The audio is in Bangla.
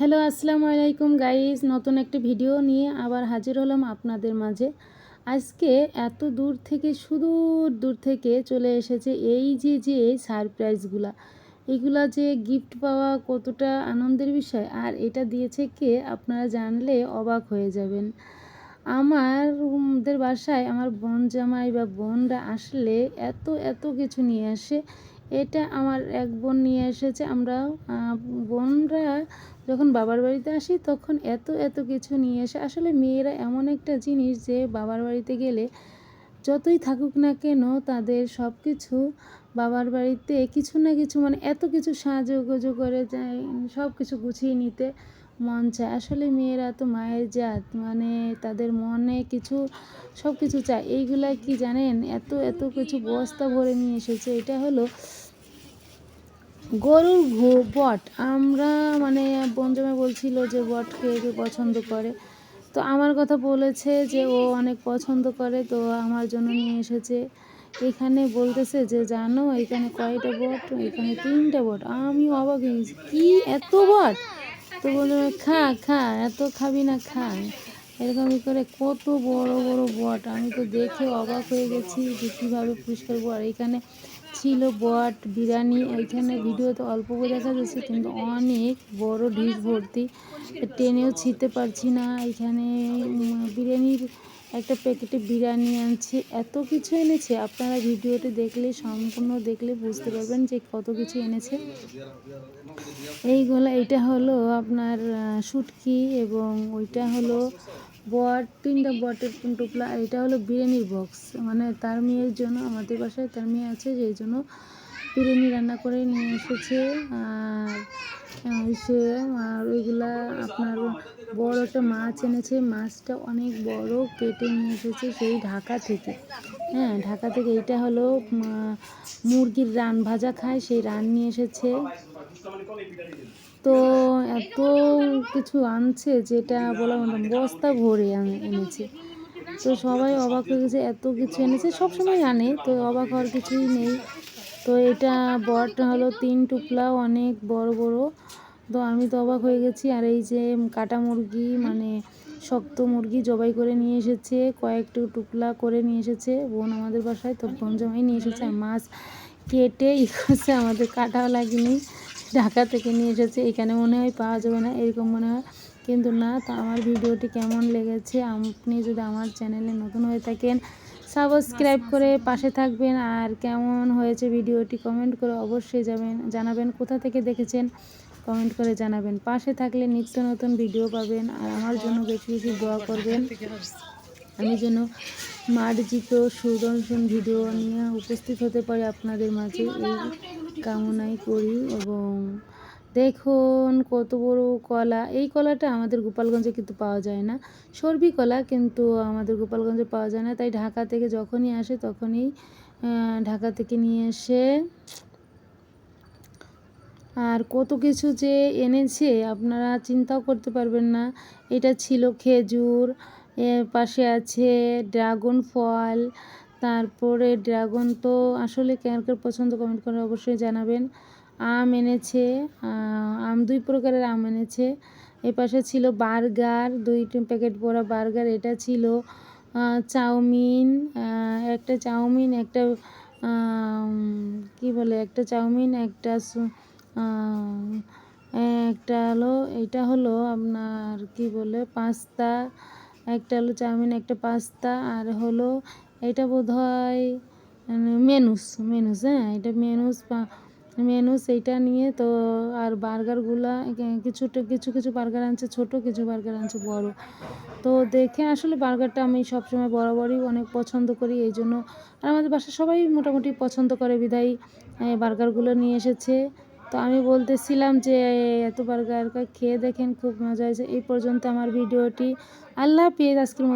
হ্যালো, আসসালামু আলাইকুম গাইস নতুন একটি ভিডিও নিয়ে আবার হাজির হলাম আপনাদের মাঝে। আজকে এত দূর থেকে, সুদূর দূর থেকে চলে এসেছে এই যে যে সারপ্রাইজগুলা এগুলা যে গিফট পাওয়া কতটা আনন্দের বিষয়, আর এটা দিয়েছে কে আপনারা জানলে অবাক হয়ে যাবেন। আমারদের বাসায় আমার বোন জামাই বা বোনরা আসলে এত এত কিছু নিয়ে আসে। এটা আমার এক বোন নিয়ে এসেছে। আমরা বোনরা যখন বাবার বাড়িতে আসি তখন এত এত কিছু নিয়ে এসে, আসলে মেয়েরা এমন একটা জিনিস যে বাবার বাড়িতে গেলে যতই থাকুক না কেন তাদের সব কিছু বাবার বাড়িতে কিছু না কিছু মানে এত কিছু সাহায্য করে যায় সব কিছু গুছিয়ে নিতে মন চায়। আসলে মেয়েরা তো মায়ের জাত মানে তাদের মনে কিছু সব কিছু চায়। এইগুলা কি জানেন? এত এত কিছু বস্তা ভরে নিয়ে এসেছে। এটা হলো গরুর বট। আমরা মানে বঞ্জমে বলছিল যে বট খেয়ে পছন্দ করে। তো আমার কথা বলেছে যে ও অনেক পছন্দ করে, তো আমার জন্য নিয়ে এসেছে। এখানে বলতেছে যে, জানো, এখানে কয়টা বট? এখানে তিনটা বট। আমি অবাক হয়ে গেছি, কি? এত বট? তো বলল, খা খা, এত খাবি না, খা। এরকমই করে কত বড় বড় বট। আমি তো দেখে অবাক হয়ে গেছি যে কীভাবে পরিষ্কার বট। এখানে ছিল বট, বিরিয়ানি এখানে ভিডিওতে অল্প করে দেখা যাচ্ছে, কিন্তু অনেক বড় ডিশ ভর্তি। টেনেও ছিতে পারছি না এখানে বিরিয়ানির একটা প্যাকেটে বিরিয়ানি আনছে। এত কিছু এনেছে, আপনারা ভিডিওটি দেখলে, সম্পূর্ণ দেখলে বুঝতে পারবেন যে কত কিছু এনেছে। এইগুলো এটা হলো আপনার শুটকি এবং ওইটা হলো বট তিনটা বটের টুকলা এটা হলো বিরিয়ানির বক্স মানে তার মেয়ের জন্য আমাদের বাসায় তার মেয়ে আছে যেই জন্য বিরিয়ানি রান্না করে নিয়ে এসেছে। আর আহ, সে আর ওইগুলা আপনার বড় একটা মাছ এনেছে। মাছটা অনেক বড় কেটে নিয়ে এসেছে সেই ঢাকা থেকে। হ্যাঁ ঢাকা থেকে এইটা হলো মুরগির রান ভাজা খায় সেই রান নিয়ে এসেছে। তো এত কিছু আনছে যেটা বলা মতো বস্তা ভরে এনেছে। তো সবাই অবাক হয়ে গেছে, এত কিছু এনেছে সব সময় আনে, তো অবাক হওয়ার কিছুই নেই। তো এটা বট হলো তিন টুকলা, অনেক বড় বড়। তো আমি তো অবাক হয়ে গেছি, আর এই যে কাটা মুরগি মানে শক্ত মুরগি জবাই করে নিয়ে এসেছে কয়েকটু টুকলা করে নিয়ে এসেছে, বোন আমাদের বাসায়, তো বোন জামাই নিয়ে এসেছে, আর মাছ কেটে ই করছে, আমাদের কাটাও লাগেনি। ঢাকা থেকে নিয়ে এসেছি, এখানে মনে হয় পাওয়া যাবে না, এরকম মনে হয়। কিন্তু না, তো আমার ভিডিওটি কেমন লেগেছে, আপনি যদি আমার চ্যানেলে নতুন হয়ে থাকেন সাবস্ক্রাইব করে পাশে থাকবেন। আর কেমন হয়েছে ভিডিওটি কমেন্ট করে অবশ্যই যাবেন জানাবেন কোথা থেকে দেখেছেন কমেন্ট করে জানাবেন। পাশে থাকলে নিত্য নতুন ভিডিও পাবেন, আর আমার জন্য বেশি বেশি দোয়া করবেন। আমি যেন মার্জিত সুদর্শন ভিডিও নিয়ে উপস্থিত হতে পারি আপনাদের মাঝে, এই কামনাই করি এবং দেখুন কত বড় কলা। এই কলাটা আমাদের গোপালগঞ্জে কিন্তু পাওয়া যায় না। সর্বি কলা কিন্তু আমাদের গোপালগঞ্জে পাওয়া যায় না। তাই ঢাকা থেকে যখনই আসে তখনই ঢাকা থেকে নিয়ে এসে আর কত কিছু যে এনেছে আপনারা চিন্তাও করতে পারবেন না। এটা ছিল খেজুর পাশে আছে ড্রাগন ফল তারপরে ড্রাগন তো আসলে কার পছন্দ, কমেন্ট করে অবশ্যই জানাবেন। আম এনেছে আম দুই প্রকারের আম এনেছে। এ পাশে ছিল বার্গার, দুই প্যাকেট ভরা বার্গার, এটা ছিল চাউমিন একটা চাউমিন, একটা কি বলে, একটা চাউমিন, একটা একটা হলো, এটা হলো আপনার কি বলে, পাস্তা, একটা হলো চাউমিন, একটা পাস্তা, আর হলো এটা বোধ হয় মেনুস মেনুস হ্যাঁ? এটা মেনুস মেনুস এইটা নিয়ে তো আর বার্গারগুলা কিছুটা কিছু কিছু বার্গার আনছে ছোট, কিছু বার্গার আনছে বড়। তো দেখে আসলে বার্গারটা আমি সবসময় বরাবরই অনেক পছন্দ করি, এই জন্য আর আমাদের বাসার সবাই মোটামুটি পছন্দ করে এই বার্গারগুলো নিয়ে এসেছে। তো আমি বলতেছিলাম যে, এত বার্গার খেয়ে দেখেন, খুব মজা হয়েছে। এই পর্যন্ত আমার ভিডিওটি। আল্লাহ পেয়ে আজকের মতো